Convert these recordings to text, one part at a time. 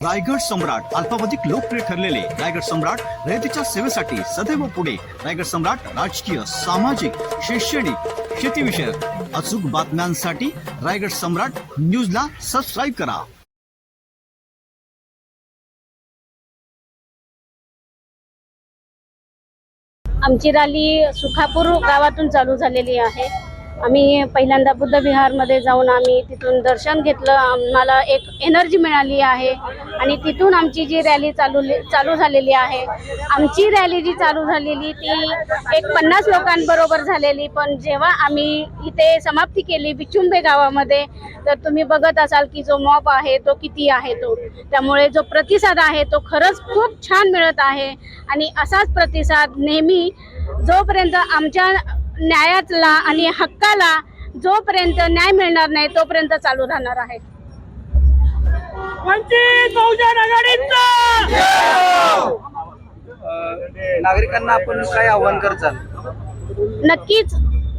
रायगड सम्राट अल्पावधिक लोकप्रिय ठरलेले रायगड सम्राट रयतेच्या सेवेसाठी सदैव पुढे. रायगड सम्राट राजकीय सामाजिक शैक्षणिक शेतीविषयक अचूक बातम्यांसाठी रायगड सम्राट न्यूजला सबस्क्राईब करा. आमची रॅली सुखापूर गावातून चालू झालेली आहे. आम्ही पहिल्यांदा बुद्धविहारमध्ये जाऊन आम्ही तिथून दर्शन घेतलं. आम्हाला एक एनर्जी मिळाली आहे. आणि तिथून आमची जी रॅली चालू चालू झालेली आहे आमची रॅली जी चालू झालेली ती एक पन्नास लोकांबरोबर झालेली. पण जेव्हा आम्ही इथे समाप्ती केली बिचुंबे गावामध्ये तर तुम्ही बघत असाल की जो मॉप आहे तो किती आहे तो. त्यामुळे जो प्रतिसाद आहे तो खरंच खूप छान मिळत आहे. आणि असाच प्रतिसाद नेहमी जोपर्यंत आमच्या न्यायाला आणि हक्काला जोपर्यंत न्याय मिळणार नाही तोपर्यंत चालू राहणार आहे. वंचित बहुजन आघाडीचा! नागरिकांना आपण काय आव्हान करताल नक्कीच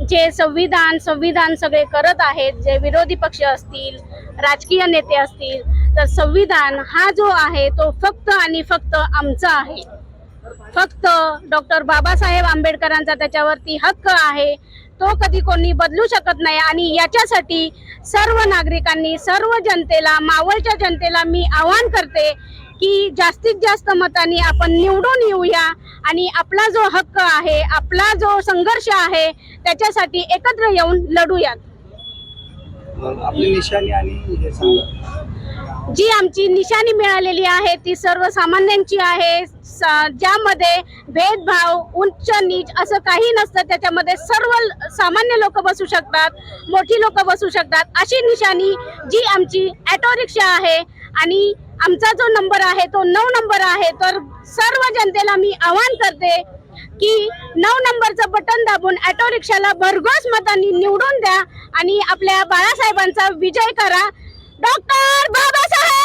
जे संविधान संविधान सगळे करत आहेत जे विरोधी पक्ष असतील राजकीय नेते असतील तर संविधान हा जो आहे तो फक्त आणि फक्त आमचा आहे. फक्त डॉक्टर बाबासाहेब आंबेडकरांचा त्याच्यावरती हक्क आहे. तो कधी कोणी बदलू शकत नाही आणि याच्यासाठी सर्व नागरिकांनी सर्व जनतेला मावळच्या जनतेला मी आवाहन करते की जास्तीत जास्त मतांनी आपण निवडून येऊया आणि आपला जो हक्क आहे आपला जो संघर्ष आहे त्याच्यासाठी एकत्र येऊन लढूयात. आपली निशाणी आणि जी आमची निशाणी मिळालेली आहे ती सर्वसामान्यांची आहे. स- ज्यामध्ये भेदभाव उच्च नीच असं काही नसतं. त्याच्यामध्ये सर्व सामान्य लोक बसू शकतात मोठी लोक बसू शकतात. अशी निशाणी जी आमची ॲटो रिक्षा आहे आणि आमचा जो नंबर आहे तो नऊ नंबर आहे. तर सर्व जनतेला मी आवाहन करते की नऊ नंबरचं बटन दाबून ॲटो रिक्षाला भरघोस मतांनी निवडून द्या आणि आपल्या बाळासाहेबांचा विजय करा. ডক্টর বাবা সাহেব!